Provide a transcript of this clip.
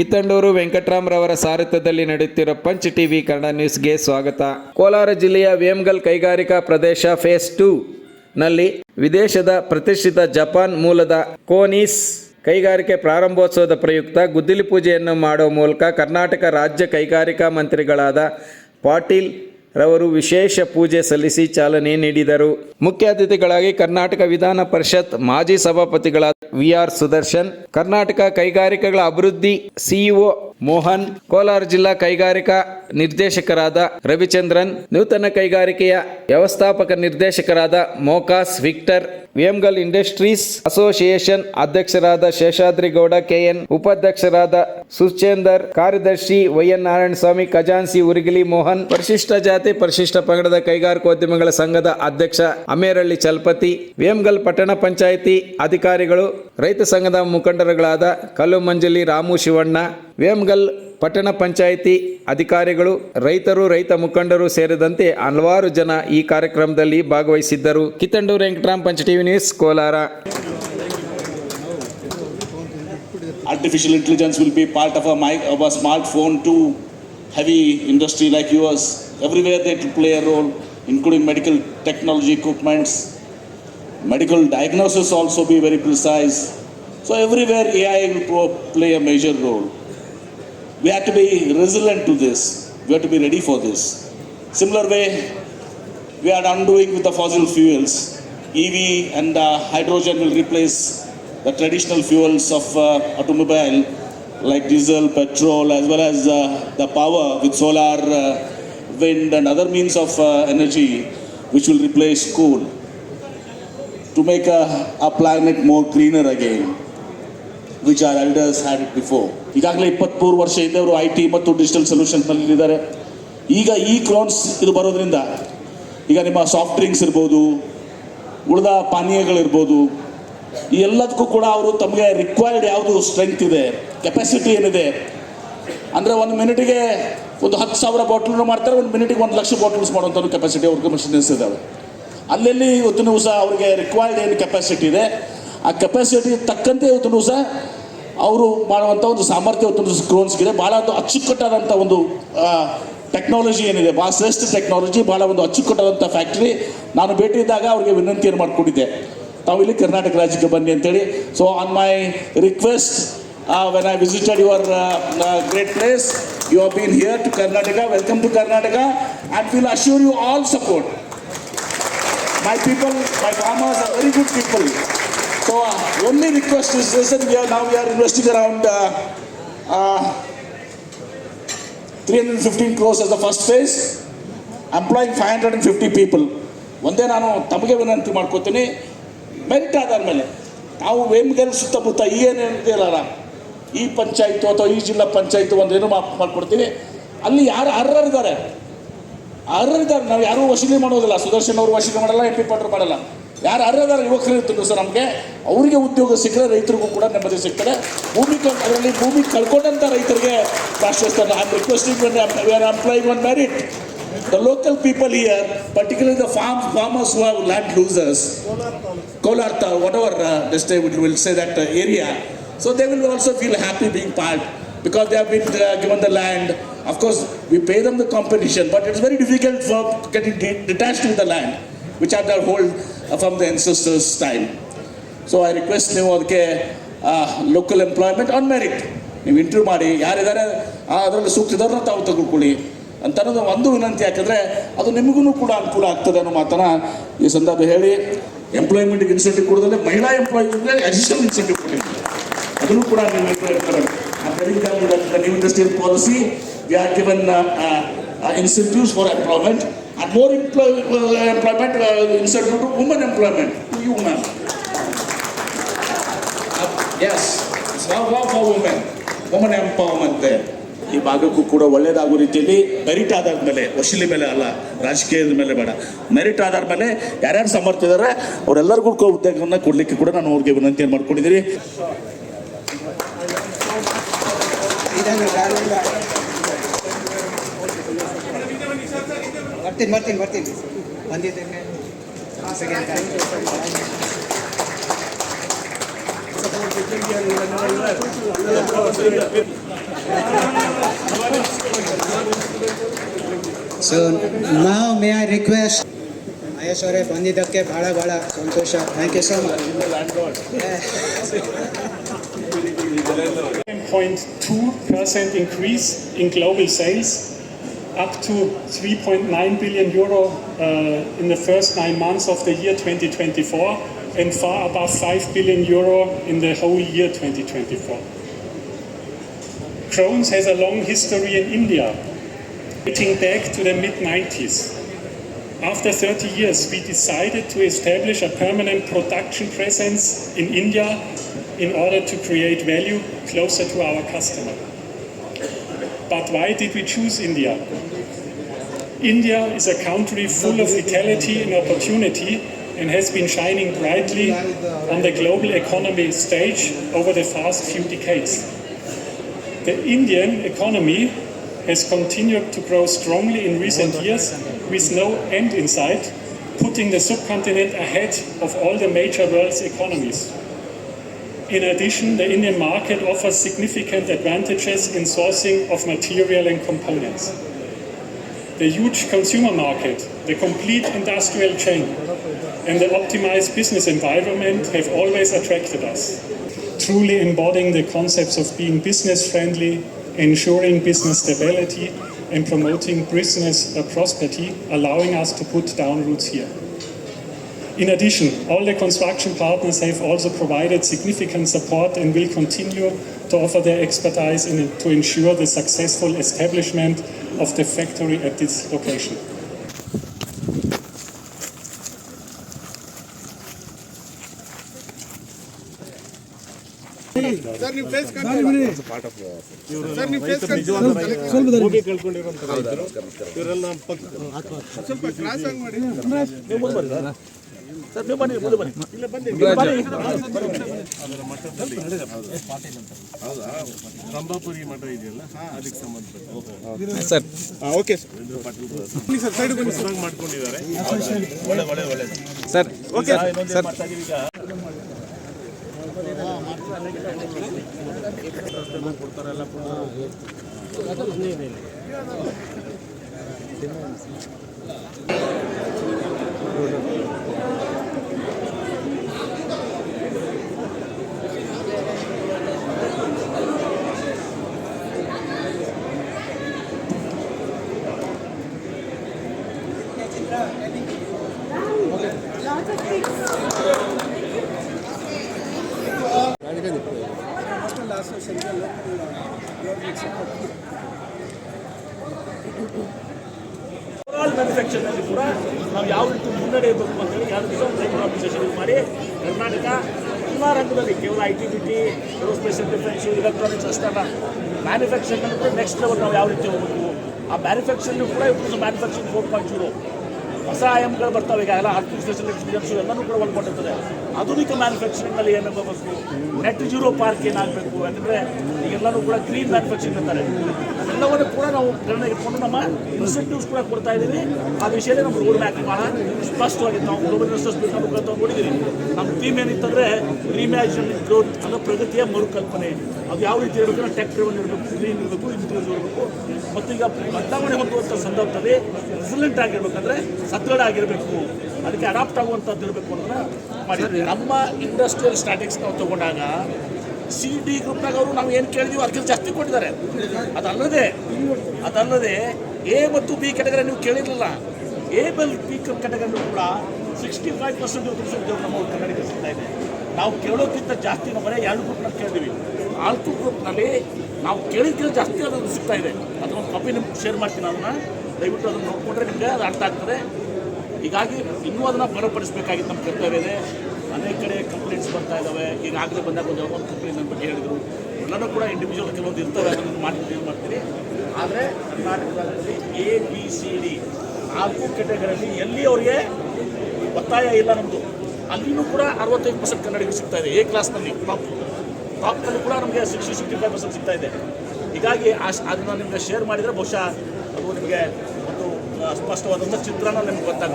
ಕಿತ್ತಂಡೂರು ವೆಂಕಟರಾಮ್ರವರ ಸಾರಥ್ಯದಲ್ಲಿ ನಡೆಯುತ್ತಿರುವ punch TV Kannada ನ್ಯೂಸ್ಗೆ ಸ್ವಾಗತ. ಕೋಲಾರ ಜಿಲ್ಲೆಯ ವೇಮ್ಗಲ್ ಕೈಗಾರಿಕಾ ಪ್ರದೇಶ ಫೇಸ್ ಟೂ ನಲ್ಲಿ ವಿದೇಶದ ಪ್ರತಿಷ್ಠಿತ ಜಪಾನ್ ಮೂಲದ ಕೋನೀಸ್ ಕೈಗಾರಿಕೆ ಪ್ರಾರಂಭೋತ್ಸವದ ಪ್ರಯುಕ್ತ ಗುದ್ದಲಿ ಪೂಜೆಯನ್ನು ಮಾಡುವ ಮೂಲಕ ಕರ್ನಾಟಕ ರಾಜ್ಯ ಕೈಗಾರಿಕಾ ಮಂತ್ರಿಗಳಾದ ಪಾಟೀಲ್ ರವರು ವಿಶೇಷ ಪೂಜೆ ಸಲ್ಲಿಸಿ ಚಾಲನೆ ನೀಡಿದರು. ಮುಖ್ಯ ಅತಿಥಿಗಳಾಗಿ ಕರ್ನಾಟಕ ವಿಧಾನ ಪರಿಷತ್ ಮಾಜಿ ಸಭಾಪತಿಗಳಾದ ವಿ ಆರ್ ಸುದರ್ಶನ್, ಕರ್ನಾಟಕ ಕೈಗಾರಿಕೆಗಳ ಅಭಿವೃದ್ಧಿ ಸಿಇಒ ಮೋಹನ್, ಕೋಲಾರ ಜಿಲ್ಲಾ ಕೈಗಾರಿಕಾ ನಿರ್ದೇಶಕರಾದ ರವಿಚಂದ್ರನ್, ನೂತನ ಕೈಗಾರಿಕೆಯ ವ್ಯವಸ್ಥಾಪಕ ನಿರ್ದೇಶಕರಾದ ಮೋಕಾಸ್, ವಿಕ್ಟರ್, ವೇಮ್ಗಲ್ ಇಂಡಸ್ಟ್ರೀಸ್ ಅಸೋಸಿಯೇಷನ್ ಅಧ್ಯಕ್ಷರಾದ ಶೇಷಾದ್ರಿಗೌಡ ಕೆಎನ್ ಉಪಾಧ್ಯಕ್ಷರಾದ ಸುಚೇಂದರ್ ಕಾರ್ಯದರ್ಶಿ ವೈಎನ್ ನಾರಾಯಣಸ್ವಾಮಿ ಖಜಾನ್ಸಿ ಉರಿಗಿಲಿ ಮೋಹನ್, ಪರಿಶಿಷ್ಟ ಜಾತಿ, ಪರಿಶಿಷ್ಟ ಪಂಗಡದ ಕೈಗಾರಿಕೋದ್ಯಮಗಳ ಸಂಘದ ಅಧ್ಯಕ್ಷ ಅಮೇರಳ್ಳಿ ಚಲಪತಿ, ವೇಮ್ಗಲ್ ಪಟ್ಟಣ ಪಂಚಾಯಿತಿ ಅಧಿಕಾರಿಗಳು, ರೈತ ಸಂಘದ ಮುಖಂಡರುಗಳಾದ ಕಲ್ಲು ಮಂಜಲಿ ರಾಮು ಶಿವಣ್ಣ ವೇಮ್ಗಲ್ ಪಟ್ಟಣ ಪಂಚಾಯಿತಿ ಅಧಿಕಾರಿಗಳು, ರೈತರು, ರೈತ ಮುಖಂಡರು ಸೇರಿದಂತೆ ಹಲವಾರು ಜನ ಈ ಕಾರ್ಯಕ್ರಮದಲ್ಲಿ ಭಾಗವಹಿಸಿದ್ದರು. ಕಿತ್ತಂಡೂರು ವೆಂಕಟರಾಮ್ ಪಂಚ TV news, Kolar. Artificial intelligence will be part of a smart phone to heavy industry like yours everywhere they to play a role including medical technology equipments medical diagnosis also be very precise so everywhere A I will play a major role We have to be resilient to this. We have to be ready for this. Similar way, we are undoing with the fossil fuels. EV and uh, hydrogen will replace the traditional fuels of uh, automobile like diesel, petrol, as well as uh, the power with solar, uh, wind, and other means of uh, energy, which will replace coal to make uh, our planet more greener again, which our elders had it before. ಈಗಾಗಲೇ ಇಪ್ಪತ್ತ್ಮೂರು ವರ್ಷ ಹಿಂದೆ ಅವರು I T ಮತ್ತು digital ಸೊಲ್ಯೂಷನ್ನಲ್ಲಿ ಇದ್ದಾರೆ. ಈಗ ಈ ಕ್ಲೋನ್ಸ್ ಇದು ಬರೋದ್ರಿಂದ ಈಗ ನಿಮ್ಮ ಸಾಫ್ಟ್ ಡ್ರಿಂಕ್ಸ್ ಇರ್ಬೋದು, ಉಳಿದ ಪಾನೀಯಗಳಿರ್ಬೋದು, ಈ ಎಲ್ಲದಕ್ಕೂ ಕೂಡ ಅವರು ತಮಗೆ ರಿಕ್ವೈರ್ಡ್ ಯಾವುದು ಸ್ಟ್ರೆಂತ್ ಇದೆ ಕೆಪಾಸಿಟಿ ಏನಿದೆ? ಅಂದರೆ ಒಂದು ಮಿನಿಟಿಗೆ ಒಂದು ಹತ್ತು ಸಾವಿರ ಬಾಟ್ಲನ್ನು ಮಾಡ್ತಾರೆ, ಒಂದು ಮಿನಿಟಿಗೆ ಒಂದು ಲಕ್ಷ ಬಾಟ್ಲ್ಸ್ ಮಾಡುವಂಥ ಕೆಪಾಸಿಟಿ ಅವ್ರಿಗೆ ಮಷಿನ್ಸ್ ಇದ್ದಾವೆ. ಅಲ್ಲೆಲ್ಲಿ ಇವತ್ತಿನ ದಿವಸ ಅವರಿಗೆ ರಿಕ್ವೈರ್ಡ್ ಏನು ಕೆಪಾಸಿಟಿ ಇದೆ? ಆ ಕೆಪಾಸಿಟಿ ತಕ್ಕಂತೆ ಇವತ್ತಿನ ದಿವಸ ಅವರು ಮಾಡುವಂಥ ಒಂದು ಸಾಮರ್ಥ್ಯ ಕ್ರೋನ್ಸ್ಗಿದೆ. ಭಾಳ ಒಂದು ಅಚ್ಚುಕಟ್ಟಾದಂಥ ಒಂದು ಟೆಕ್ನಾಲಜಿ ಏನಿದೆ. ಭಾಳ ಶ್ರೇಷ್ಠ ಟೆಕ್ನಾಲಜಿ ಭಾಳ ಒಂದು ಅಚ್ಚುಕಟ್ಟಾದಂಥ ಫ್ಯಾಕ್ಟ್ರಿ ನಾನು ಭೇಟಿ ಇದ್ದಾಗ ಅವ್ರಿಗೆ ವಿನಂತಿಯನ್ನು ಮಾಡಿಕೊಂಡಿದ್ದೆ ತಾವು ಇಲ್ಲಿ ಕರ್ನಾಟಕ ರಾಜ್ಯಕ್ಕೆ ಬನ್ನಿ ಅಂತೇಳಿ. So on my request when I visited your great place you are been here to Karnataka welcome to Karnataka and will assure you all support my people my farmers are very good people. So uh, only request is that we are now we are investing around uh, uh, 315 crores as the first phase, employing 550 people. ಒಂದೇ ನಾನು ತಮಗೆ ವಿನಂತಿ ಮಾಡ್ಕೋತೀನಿ. Merit ಆದಮೇಲೆ ಮೇಲೆ. ನಾವು ವೇಮ್ಗಲ್ ಸುತ್ತಮುತ್ತ ಏನು ಇದೆಯಲ್ಲ ಈ ಪಂಚಾಯಿತು ಅಥವಾ ಈ ಜಿಲ್ಲಾ ಪಂಚಾಯಿತು ಒಂದೇನು ಮಾಡ್ಕೊಡ್ತೀನಿ. ಅಲ್ಲಿ ಯಾರು ಅರ್ಹರಿದ್ದಾರೆ ಅರ್ಹರಿದ್ದಾರೆ ನಾವು ಯಾರೂ ವಸೂಲಿ ಮಾಡೋದಿಲ್ಲ. ಸುದರ್ಶನ್ ಅವರು ವಸೂಲಿ ಮಾಡಲ್ಲ ಎಂ ಪಿ ಪಾಟ್ರು ಮಾಡಲ್ಲ. ಯಾರು ಅರ್ಹದಾರ ಯುವಕರು ಇರ್ತಾರೆ ಸರ್ ನಮಗೆ ಅವರಿಗೆ ಉದ್ಯೋಗ ಸಿಕ್ಕರೆ ರೈತರಿಗೂ ಕೂಡ ನೆಮ್ಮದಿ ಸಿಗ್ತದೆ ಭೂಮಿ ಕಳ್ ಅದರಲ್ಲಿ ಭೂಮಿ ಕಳ್ಕೊಂಡಂಥ ರೈತರಿಗೆ ರಾಷ್ಟ್ರೀಯ I am requesting we are employing on merit the local people here particularly the farm farmers who have land losers Kolar, whatever uh, this day we will say that uh, area. So they will also feel happy being part because they have been uh, given the land. Of course, we pay them the competition, but it's very difficult for getting de- detached with the land, which are their hold uh, from the ancestors' time. So I request ನೀವು ಅದಕ್ಕೆ local employment on merit ನೀವು interview ಮಾಡಿ, ಯಾರಿದ್ದಾರೆ ಅದರಲ್ಲಿ ಸೂಕ್ತದವ್ರನ್ನ ತಾವು ತೆಗೆದುಕೊಳ್ಳಿ ಅಂತ ಅನ್ನೋದು ಒಂದು ವಿನಂತಿ, ಯಾಕಂದರೆ ಅದು ನಿಮಗೂ ಕೂಡ ಅನುಕೂಲ ಆಗ್ತದೆ ಅನ್ನೋ ಮಾತನ್ನ ಈ ಸಂದರ್ಭ ಹೇಳಿ. ಎಂಪ್ಲಾಯ್ಮೆಂಟ್ಗೆ ಇನ್ಸೆಂಟಿವ್ ಕೊಡೋದಲ್ಲೇ ಮಹಿಳಾ ಎಂಪ್ಲಾಯ್ಮೆಂಟ್ಗೆ ಅಡಿಷನಲ್ ಇನ್ಸೆಂಟಿವ್ ಕೊಟ್ಟಿದ್ದೀವಿ ಅದನ್ನು ಕೂಡ ನೀವು new industrial policy we are given incentives for employment and more employ employment you, ma'am. Uh, employment it's not for women, women empowerment there. ಈ ಭಾಗಕ್ಕೂ ಕೂಡ ಒಳ್ಳೇದಾಗೋ ರೀತಿಯಲ್ಲಿ ಮೆರಿಟ್ ಆಧಾರದ ಮೇಲೆ ವಶೀಲಿ ಮೇಲೆ ಅಲ್ಲ ರಾಜಕೀಯದ ಮೇಲೆ ಬೇಡ. ಮೆರಿಟ್ ಆಧಾರ ಮೇಲೆ ಯಾರ್ಯಾರು ಸಮರ್ಥ ಇದ್ದಾರೆ ಅವರೆಲ್ಲರಿಗೂ ಕೂಡ ಉದ್ಯೋಗವನ್ನು ಕೊಡಲಿಕ್ಕೆ ಕೂಡ ನಾನು ಅವ್ರಿಗೆ ವಿನಂತಿಯನ್ನು ಮಾಡ್ಕೊಂಡಿದ್ದೀನಿ ಬರ್ತೀನಿ ಬರ್ತೀನಿ ಬರ್ತೀನಿ. ಬಂದಿದ್ದೇನೆ ಸೊ ನಾವು ಮೇ ಐ ರಿಕ್ವೆಸ್ಟ್ ಮಹೇಶ್ ಅವರೇ ಬಂದಿದ್ದಕ್ಕೆ ಭಾಳ ಭಾಳ ಸಂತೋಷ. Thank you so much 0.2% increase in global sales, up to 3.9 billion euro uh, in the first nine months of the year 2024, and far above 5 billion euro in the whole year 2024. Crohn's has a long history in India, dating back to the mid 90s. After 30 years, we decided to establish a permanent production presence in India in order to create value closer to our customer. But why did we choose India? India is a country full of vitality and opportunity and has been shining brightly on the global economy stage over the past few decades. The Indian economy has continued to grow strongly in recent years with no end in sight, putting the subcontinent ahead of all the major world's economies. In addition, the Indian market offers significant advantages in sourcing of material and components. The huge consumer market, the complete industrial chain, and the optimized business environment have always attracted us. Truly embodying the concepts of being business friendly, ensuring business stability, and promoting business prosperity, allowing us to put down roots here. In addition, all the construction partners have also provided significant support and will continue to offer their expertise in, to ensure the successful establishment of the factory at this location. Rambhapuri Math ಇದೆಯಲ್ಲ? ಅದಕ್ಕೆ ಸಂಬಂಧಪಟ್ಟ sir. Okay sir. Side ಬನ್ನಿ ಮಾಡ್ಕೊಂಡಿದ್ದಾರೆ. ಒಳ್ಳೆ ಒಳ್ಳೆ ಒಳ್ಳೆ. Sir okay. Sir overall ಮ್ಯಾನುಫ್ಯಾಕ್ಚರ್ನಲ್ಲಿ ಕೂಡ ನಾವು ಯಾವ ರೀತಿ ಮುನ್ನಡೆಯಬೇಕು ಅಂತೇಳಿ ಎರಡು ದಿವಸ ಒಂದು ಆರ್ಗನೈಸೇಷನ್ ಮಾಡಿ ಕರ್ನಾಟಕ ಎಲ್ಲ ರಂಗದಲ್ಲಿ ಕೇವಲ I T B T aerospace defence electronics ಅಷ್ಟೇ ಅಲ್ಲ ಕೂಡ ನೆಕ್ಸ್ಟ್ ಲೆವೆಲ್ ನಾವು ಯಾವ ರೀತಿ ಹೋಗಬೇಕು? ಆ ಮ್ಯಾನುಫ್ಯಾಕ್ಚರಿಂಗ್ ಕೂಡ ಇವತ್ತು ಮ್ಯಾನುಫ್ಯಾಕ್ಚರಿಂಗ್ ಫೋರ್ ಪಾಯಿಂಟ್ ಜೀರೋ ಹೊಸ ಆಯಾಮಗಳು ಬರ್ತಾವೆ, ಈಗ ಎಲ್ಲ ಆರ್ಟಿಫಿಷಿಯಲ್ ಇಂಟೆಲಿಜೆನ್ಸ್ ಎಲ್ಲನೂ ಕೂಡ ಒಳಗೊಂಡಿರ್ತದೆ ಆಧುನಿಕ ಮ್ಯಾನುಫ್ಯಾಕ್ಚರಿಂಗ್ನಲ್ಲಿ ಏನಾಗಬೇಕು ನೆಟ್ ಜೀರೋ ಪಾರ್ಕ್ ಏನಾಗಬೇಕು ಯಾಕಂದರೆ ಈಗೆಲ್ಲನೂ ಕೂಡ ಗ್ರೀನ್ ಮ್ಯಾನುಫ್ಯಾಕ್ಚರಿಂಗ್ ಅಂತಾರೆ. ಅದೆಲ್ಲವನ್ನು ಕೂಡ ನಾವು ಗಣನೆ ಇಟ್ಕೊಂಡು ನಮ್ಮ ಇನ್ಸೆಂಟಿವ್ಸ್ ಕೂಡ ಕೊಡ್ತಾ ಇದ್ದೀವಿ. ಆ ವಿಷಯದಲ್ಲಿ ನಮ್ಮ ರೋಡ್ ಮ್ಯಾಪ್ ಭಾಳ ಸ್ಪಷ್ಟವಾಗಿ ನಾವು ಗ್ಲೋಬಲ್ ಇನ್ವೆಸ್ಟರ್ಸ್ ಬಿಟ್ಟು ಮುಖಾಂತರ ನೋಡಿದ್ದೀವಿ. ನಮ್ಮ ಥೀಮ್ ಏನಿತ್ತಂದರೆ ರಿಮ್ಯಾಜಿನ್ ಗ್ರೋತ್ ಅನ್ನೋ ಪ್ರಗತಿಯ ಮರುಕಲ್ಪನೆ. ಅದು ಯಾವ ರೀತಿ ಇರಬೇಕು ಟ್ಯಾಕ್ಟರ್ ಡ್ರಿವನ್ ಇರಬೇಕು ಕ್ಲೀನ್ ಇರಬೇಕು ಇಂಜಿನಿಯರ್ಸ್ ಇರಬೇಕು. ಮತ್ತು ಈಗ ಬದಲಾವಣೆ ಹೊಂದುವಂಥ ಸಂದರ್ಭದಲ್ಲಿ ರೆಸಿಲೆಂಟ್ ಆಗಿರ್ಬೇಕಂದ್ರೆ ಸದೃಢ ಆಗಿರಬೇಕು. ಅದಕ್ಕೆ ಅಡಾಪ್ಟ್ ಆಗುವಂಥದ್ದು ಇರಬೇಕು ಅಂದ್ರೆ ಮಾಡಿ. ನಮ್ಮ ಇಂಡಸ್ಟ್ರಿಯಲ್ ಸ್ಟ್ರಾಟೆಕ್ಸ್ ನಾವು ತಗೊಂಡಾಗ ಸಿ ಡಿ ಗ್ರೂಪ್ನಾಗ ಅವರು ನಾವು ಏನು ಕೇಳಿದೀವಿ ಅದಕ್ಕಿಂತ ಜಾಸ್ತಿ ಕೊಟ್ಟಿದ್ದಾರೆ. ಅದಲ್ಲದೆ ಅದಲ್ಲದೆ ಎ ಮತ್ತು ಬಿ ಕೆಟಗರಿ ನೀವು ಕೇಳಿರಲಿಲ್ಲ. ಎ ಬಲ್ ಬಿ ಕೆಟಗರಿ ಕೂಡ ಸಿಕ್ಸ್ಟಿ ಫೈವ್ ಪರ್ಸೆಂಟ್ ಉದ್ಯೋಗ ನಮ್ಮ ಕನ್ನಡಿಗೆ ಸಿಗ್ತಾ ಇದೆ. ನಾವು ಕೇಳೋಕ್ಕಿಂತ ಜಾಸ್ತಿ ನಮ್ಮ ಬರೀ ಎರಡು ಗ್ರೂಪ್ನಲ್ಲಿ ಕೇಳಿದ್ವಿ. ನಾಲ್ಕು ಗ್ರೂಪ್ನಲ್ಲಿ ನಾವು ಕೇಳಿದ್ಕಿಂತ ಜಾಸ್ತಿ ಅದನ್ನು ಸಿಗ್ತಾ ಇದೆ. ಅದೊಂದು ಕಾಪಿ ನಿಮ್ಗೆ ಶೇರ್ ಮಾಡ್ತೀನಿ ಅದನ್ನು ದಯವಿಟ್ಟು ಅದನ್ನು ನೋಡ್ಕೊಂಡ್ರೆ ನಿಮಗೆ ಅದು ಅರ್ಥ ಆಗ್ತದೆ. ಹೀಗಾಗಿ ಇನ್ನೂ ಅದನ್ನು ಬಲಪಡಿಸಬೇಕಾಗಿತ್ತು ನಮ್ಮ ಕರ್ತವ್ಯ ಇದೆ ಅನೇಕ ಕಡೆ ಕಂಪ್ಲೇಂಟ್ಸ್ ಬರ್ತಾ ಇದ್ದಾವೆ ಈಗಾಗಲೇ ಬಂದಾಗ ಒಂದು ಒಂದು ಕಂಪ್ಲೇಂಟ್ ನನ್ನ ಬಗ್ಗೆ ಹೇಳಿದರು. ಎಲ್ಲರೂ ಕೂಡ ಇಂಡಿವಿಜುವಲ್ ಕೆಲವೊಂದು ಇರ್ತವೆ. ಅದನ್ನು ಮಾಡ್ತೀನಿ ಏನು ಮಾಡ್ತೀನಿ ಆದರೆ ಕರ್ನಾಟಕದಲ್ಲಿ ಎ ಬಿ ಸಿ ಡಿ ನಾಲ್ಕು ಕೆಟಗರಿಯಲ್ಲಿ ಎಲ್ಲಿ ಅವರಿಗೆ ಒತ್ತಾಯ ಇಲ್ಲ ನಮ್ಮದು ಅಲ್ಲಿನೂ ಕೂಡ ಅರವತ್ತೈದು ಪರ್ಸೆಂಟ್ ಕನ್ನಡಿಗರು ಸಿಗ್ತಾ ಇದೆ. ಎ ಕ್ಲಾಸ್ನಲ್ಲಿ ಟಾಪ್ ಟಾಪ್ನಲ್ಲಿ ಕೂಡ ನಮಗೆ ಸಿಕ್ಸ್ಟಿ ಸಿಕ್ಸ್ಟಿ ಫೈವ್ ಪರ್ಸೆಂಟ್ ಸಿಗ್ತಾ ಇದೆ. ಹೀಗಾಗಿ ಆ ಅದನ್ನು ನಿಮಗೆ ಶೇರ್ ಮಾಡಿದರೆ ಬಹುಶಃ ಅದು ನಿಮಗೆ ಒಂದು ಸ್ಪಷ್ಟವಾದಂಥ ಚಿತ್ರಣ ನಿಮ್ಗೆ ಗೊತ್ತಾಗುತ್ತೆ.